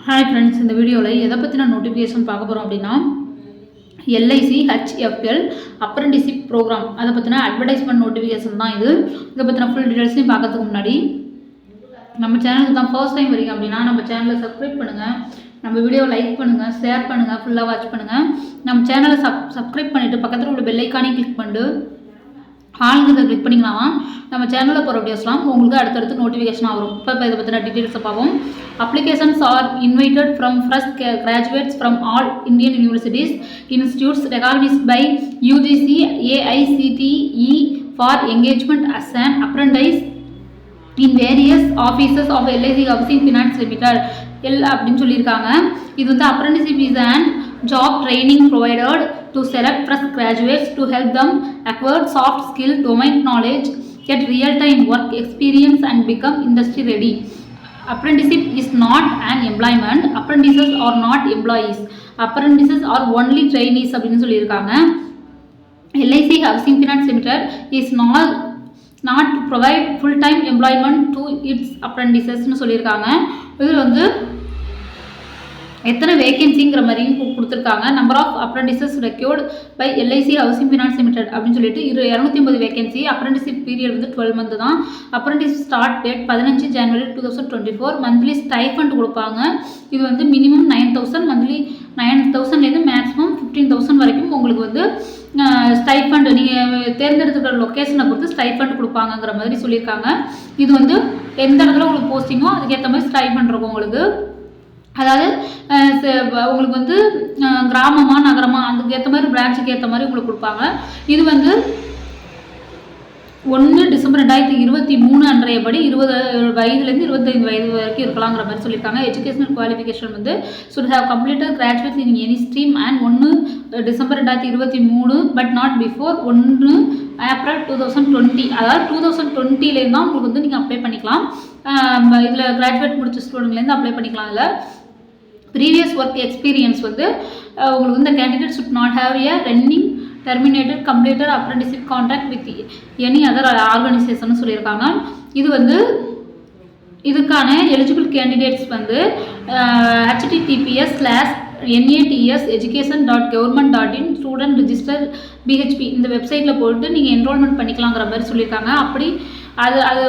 Hi friends இந்த வீடியோவில் எதை பற்றின நோட்டிஃபிகேஷன் பார்க்க போகிறோம் அப்படின்னா எல்ஐசி ஹெச்எஃப்எல் அப்ரண்டிஷிப் ப்ரோக்ராம் அதை பற்றின அட்வர்டைஸ்மெண்ட் நோட்டிஃபிகேஷன் தான் இது. இதை பற்றின ஃபுல் டீட்டெயில்ஸையும் பார்க்கறதுக்கு முன்னாடி நம்ம சேனலுக்கு தான் ஃபர்ஸ்ட் டைம் வரீங்க அப்படின்னா நம்ம சேனலை சப்ஸ்கிரைப் பண்ணுங்கள் நம்ம வீடியோவை லைக் பண்ணுங்கள் ஷேர் பண்ணுங்கள் ஃபுல்லாக வாட்ச் பண்ணுங்கள் நம்ம சேனலை சப் சப்ஸ்கிரைப் பண்ணிவிட்டு பக்கத்தில் உள்ள பெல்லைக்கானே கிளிக் பண்ணிட்டு ஆளுங்கிறத கிளிக் பண்ணிங்களாமா நம்ம சேனலில் போகிற வீடியோஸ்லாம் உங்களுக்கு அடுத்தடுத்து நோட்டிஃபிகேஷனாக வரும். இப்போ இதை பற்றின டீட்டெயில்ஸை பார்ப்போம். Applications are invited from fresh graduates from all Indian universities institutes recognised by UGC AICTE for engagement as an apprentice in various offices of LIC housing finance limited L அப்படின்னு சொல்லியிருக்காங்க. இது வந்து apprenticeship is and job training provided to select fresh graduates to help them acquire soft skill domain knowledge get real time work experience and become industry ready apprenticeship is not an employment apprentices are not employees apprentices are only trainees அப்படின்னு சொல்லியிருக்காங்க. LIC housing finance limited is not not provide full time employment to its அப்ரண்டிசஸ்னு சொல்லியிருக்காங்க. இதில் வந்து எத்தனை வேகன்சிங்கிற மாதிரியும் கு- கொடுத்துருக்காங்க. Number of apprentices required by LIC housing finance limited அப்படின்னு சொல்லிட்டு இரு இரநூத்தி ஐம்பது வேகன்சி அப்ரண்டிஷிப் பீரியட் வந்து டுவெல் மந்த் தான். அப்ரண்டிஸ் ஸ்டார்ட் டேட் பதினஞ்சு ஜனவரி two thousand twenty four monthly stipend கொடுப்பாங்க. இது வந்து minimum nine thousand monthly nine தௌசண்ட்லேருந்து மேக்ஸிமம் ஃபிஃப்டீன் தௌசண்ட் வரைக்கும் உங்களுக்கு வந்து ஸ்டைஃபண்ட் நீங்கள் தேர்ந்தெடுத்துக்கிற லொக்கேஷனை பொறுத்து ஸ்டைஃபண்ட் கொடுப்பாங்கங்கிற மாதிரி சொல்லியிருக்காங்க. இது வந்து எந்த இடத்துல உங்களுக்கு போஸ்டிங்கோ அதுக்கேற்ற மாதிரி ஸ்டைஃபண்ட் இருக்கும் உங்களுக்கு. அதாவது ச- உங்களுக்கு வந்து கிராமமா நகரமா அதுக்கு ஏற்ற மாதிரி பிரான்ச்சுக்கு ஏற்ற மாதிரி உங்களுக்கு கொடுப்பாங்க. இது வந்து ஒன்று டிசம்பர் ரெண்டாயிரத்தி இருபத்தி மூணு அன்றையபடி இருபது வயதுலேருந்து இருபத்தைந்து வயது வரைக்கும் இருக்கலாங்கிற மாதிரி சொல்லியிருக்காங்க. எஜுகேஷனல் குவாலிஃபிகேஷன் வந்து should have completed graduate in any stream and ஒன்று டிசம்பர் ரெண்டாயிரத்தி இருபத்தி மூணு பட் நாட் பிஃபோர் ஒன்று ஏப்ரல் டூ தௌசண்ட் டுவெண்ட்டி அதாவது டூ தௌசண்ட் டுவெண்ட்டிலேருந்து தான் உங்களுக்கு வந்து நீங்கள் அப்ளை பண்ணிக்கலாம். இதில் கிராஜுவேட் முடிச்ச ஸ்டூடெண்ட்லேருந்து அப்ளை பண்ணிக்கலாம். இதில் ப்ரீவியஸ் ஒர்க் எக்ஸ்பீரியன்ஸ் வந்து உங்களுக்கு வந்து இந்த candidate should not have a running terminated completed apprenticeship contract with any other organisation சொல்லியிருக்காங்க. இது வந்து இதுக்கான எலிஜிபிள் கேண்டிடேட்ஸ் வந்து HTTPS slash NATS education dot government dot in student register PHP இந்த வெப்சைட்டில் போட்டு நீங்கள் என்ரோல்மெண்ட் பண்ணிக்கலாங்கிற மாதிரி சொல்லியிருக்காங்க. அப்படி அது அது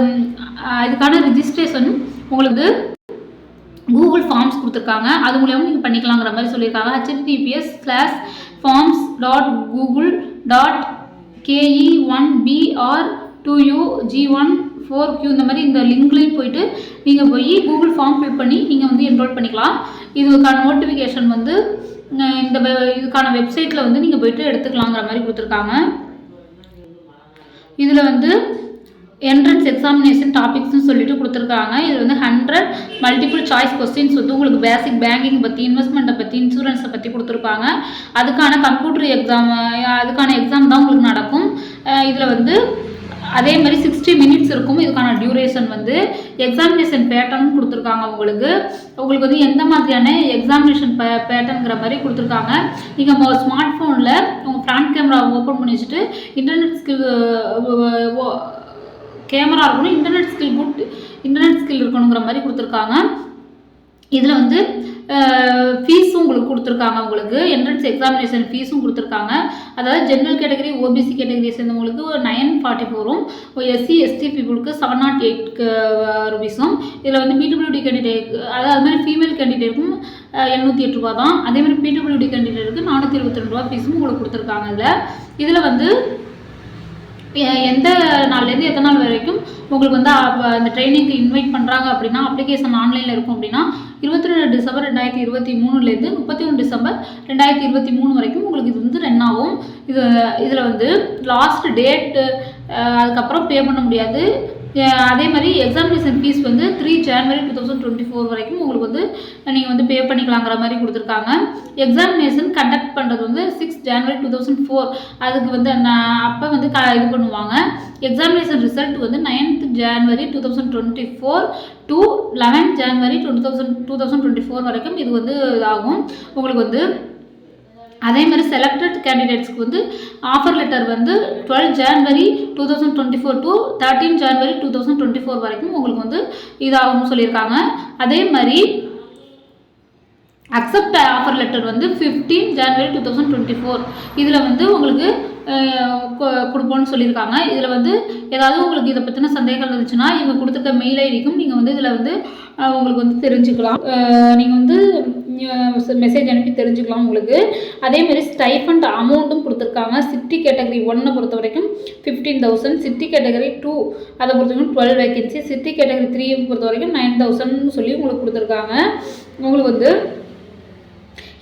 இதுக்கான ரிஜிஸ்ட்ரேஷன் உங்களுக்கு ஃபார்ம்ஸ் கொடுத்துருக்காங்க. அது மூலியமாக நீங்கள் பண்ணிக்கலாங்கிற மாதிரி சொல்லியிருக்காங்க. HTTPS slash forms dot Google dot KE one PR two U G one four Q இந்த மாதிரி இந்த லிங்க்லேயும் போயிட்டு நீங்கள் போய் கூகுள் ஃபார்ம் ஃபில் பண்ணி நீங்கள் வந்து என்ரோல் பண்ணிக்கலாம். இதுக்கான நோட்டிஃபிகேஷன் வந்து இந்த வெ- இதுக்கான வெப்சைட்டில் வந்து நீங்கள் போயிட்டு எடுத்துக்கலாங்கிற மாதிரி கொடுத்துருக்காங்க. இதில் வந்து என்ட்ரன்ஸ் எக்ஸாமினேஷன் டாபிக்ஸ்னு சொல்லிட்டு கொடுத்துருக்காங்க. இது வந்து ஹண்ட்ரட் மல்டிபிள் சாய்ஸ் கொஸ்டின்ஸ் வந்து உங்களுக்கு பேசிக் பேங்கிங் பற்றி இன்வெஸ்ட்மெண்ட்டை பற்றி இன்சூரன்ஸை பற்றி கொடுத்துருப்பாங்க. அதுக்கான கம்ப்யூட்டர் எக்ஸாம் அதுக்கான எக்ஸாம் தான் உங்களுக்கு நடக்கும். இதில் வந்து அதே மாதிரி சிக்ஸ்டி மினிட்ஸ் இருக்கும். இதுக்கான டியூரேஷன் வந்து எக்ஸாமினேஷன் பேட்டர்னும் கொடுத்துருக்காங்க உங்களுக்கு. உங்களுக்கு வந்து எந்த மாதிரியான எக்ஸாமினேஷன் பே பேட்டர்னுங்கிற மாதிரி கொடுத்துருக்காங்க. நீங்கள் ஸ்மார்ட் ஃபோனில் உங்கள் ஃப்ரண்ட் கேமரா ஓப்பன் பண்ணி வச்சுட்டு இன்டர்நெட் கேமரா இருக்கணும் internet skill good internet skill இருக்கணுங்கிற மாதிரி கொடுத்துருக்காங்க. இதில் வந்து ஃபீஸும் உங்களுக்கு கொடுத்துருக்காங்க உங்களுக்கு. என்ட்ரன்ஸ் எக்ஸாமினேஷன் ஃபீஸும் கொடுத்துருக்காங்க. அதாவது ஜென்ரல் கேட்டகரி ஓபிசி கேட்டகரி சேர்ந்தவங்களுக்கு நைன் ஃபார்ட்டி ஃபோரும் எஸ்சி எஸ்டி பீப்புளுக்கு செவன் நாட் எயிட் ருபீஸும் இதில் வந்து பிடபிள்யூடி கேண்டிடேட் அதாவது அது மாதிரி ஃபீமேல் கேண்டிடேட்டுக்கும் எழுநூற்றி எட்டு ரூபா தான். அதே மாதிரி பிடபிள்யூடி கேண்டிடேட்டுக்கு நானூற்றி இருபத்தி ரெண்டு ரூபா ஃபீஸும் உங்களுக்கு கொடுத்துருக்காங்க இதில். இதில் வந்து எந்த நாள்லேருந்து எத்தனை நாள் வரைக்கும் உங்களுக்கு வந்து அந்த ட்ரைனிங்க்கு இன்வைட் பண்ணுறாங்க அப்படின்னா அப்ளிகேஷன் ஆன்லைனில் இருக்கும் அப்படின்னா இருபத்தி ரெண்டு டிசம்பர் ரெண்டாயிரத்தி இருபத்தி மூணுலேருந்து முப்பத்தி ஒன்று டிசம்பர் ரெண்டாயிரத்தி இருபத்தி மூணு வரைக்கும் உங்களுக்கு இது வந்து ரன் ஆகும். இது இதில் வந்து லாஸ்ட் டேட்டு அதுக்கப்புறம் பே பண்ண முடியாது. அதே மாதிரி எக்ஸாமினேஷன் ஃபீஸ் வந்து three January two thousand twenty four வரைக்கும் உங்களுக்கு வந்து நீங்கள் வந்து பே பண்ணிக்கலாங்கிற மாதிரி கொடுத்துருக்காங்க. எக்ஸாமினேஷன் கண்டக்ட் பண்ணுறது வந்து six January two thousand four அதுக்கு வந்து நான் அப்போ வந்து க இது பண்ணுவாங்க. எக்ஸாமினேஷன் ரிசல்ட் வந்து ninth January two thousand twenty four to eleventh January two thousand two thousand twenty four வரைக்கும் இது வந்து இதாகும். உங்களுக்கு வந்து அதே மாதிரி செலக்டட் கேண்டிடேட்ஸ்க்கு வந்து ஆஃபர் லெட்டர் வந்து twelve January two thousand twenty four to thirteen January two thousand twenty four வரைக்கும் உங்களுக்கு வந்து இதாகும்னு சொல்லியிருக்காங்க. அதே மாதிரி அக்செப்ட் ஆஃபர் லெட்டர் வந்து fifteen January two thousand twenty four இதில் வந்து உங்களுக்கு கொ- கொடுப்போம்னு சொல்லியிருக்காங்க. இதில் வந்து ஏதாவது உங்களுக்கு இதை பற்றின சந்தேகங்கள் இருந்துச்சுன்னா இவங்க கொடுத்துருக்க மெயில் ஐடிக்கும் நீங்கள் வந்து இதில் வந்து உங்களுக்கு வந்து தெரிஞ்சுக்கலாம். நீங்கள் வந்து மெசேஜ் அனுப்பி தெரிஞ்சுக்கலாம் உங்களுக்கு. அதேமாரி ஸ்டைஃபண்ட் அமௌண்ட்டும் கொடுத்துருக்காங்க. சிட்டி கேட்டகரி ஒன்னை பொறுத்த வரைக்கும் fifteen thousand city category two அதை பொறுத்த வரைக்கும் twelve vacancy city category three பொறுத்த வரைக்கும் நைன் தௌசண்ட்னு சொல்லி உங்களுக்கு கொடுத்துருக்காங்க. உங்களுக்கு வந்து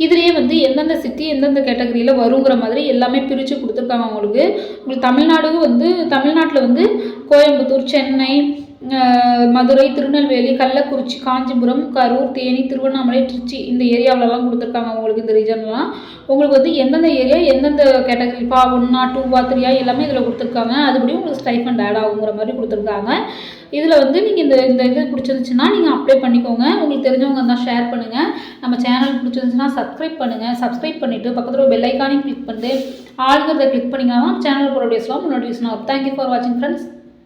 இதுலேயே வந்து எந்தெந்த சிட்டி எந்தெந்த கேட்டகரியில் வருங்கிற மாதிரி எல்லாமே பிரித்து கொடுத்துருக்காங்க உங்களுக்கு. உங்களுக்கு தமிழ்நாடு வந்து தமிழ்நாட்டில் வந்து கோயம்புத்தூர் சென்னை மதுரை திருநெல்வேலி கள்ளக்குறிச்சி காஞ்சிபுரம் கரூர் தேனி திருவண்ணாமலை திருச்சி இந்த ஏரியாவிலலாம் கொடுத்துருக்காங்க உங்களுக்கு இந்த ரீஜன்லாம் உங்களுக்கு வந்து எந்தெந்த ஏரியா எந்தெந்த கேட்டகரி பா ஒன்னா டூவா த்ரீயா எல்லாமே இதில் கொடுத்துருக்காங்க. அதுபடி உங்களுக்கு ஸ்டைஃபண்ட் ஆட் ஆகுங்கிற மாதிரி கொடுத்துருக்காங்க. இதில் வந்து நீங்கள் இந்த இந்த இது பிடிச்சிருந்துச்சுன்னா நீங்கள் அப்ளை பண்ணிக்கோங்க. உங்களுக்கு தெரிஞ்சவங்க இருந்தால் ஷேர் பண்ணுங்கள் நம்ம சேனல் பிடிச்சிருந்துச்சுன்னா சப்ஸ்கிரைப் பண்ணுங்கள் சப்ஸ்கிரைப் பண்ணிவிட்டு பக்கத்தில் ஒரு பெல்லைக்கானையும் கிளிக் பண்ணிட்டு ஆளுங்கிறத கிளிக் பண்ணிங்கன்னா சேனல் போகிற முன்னாடி யூஸ் ஆகும் தேங்க்யூ ஃபார் வாட்சிங் ஃப்ரெண்ட்ஸ்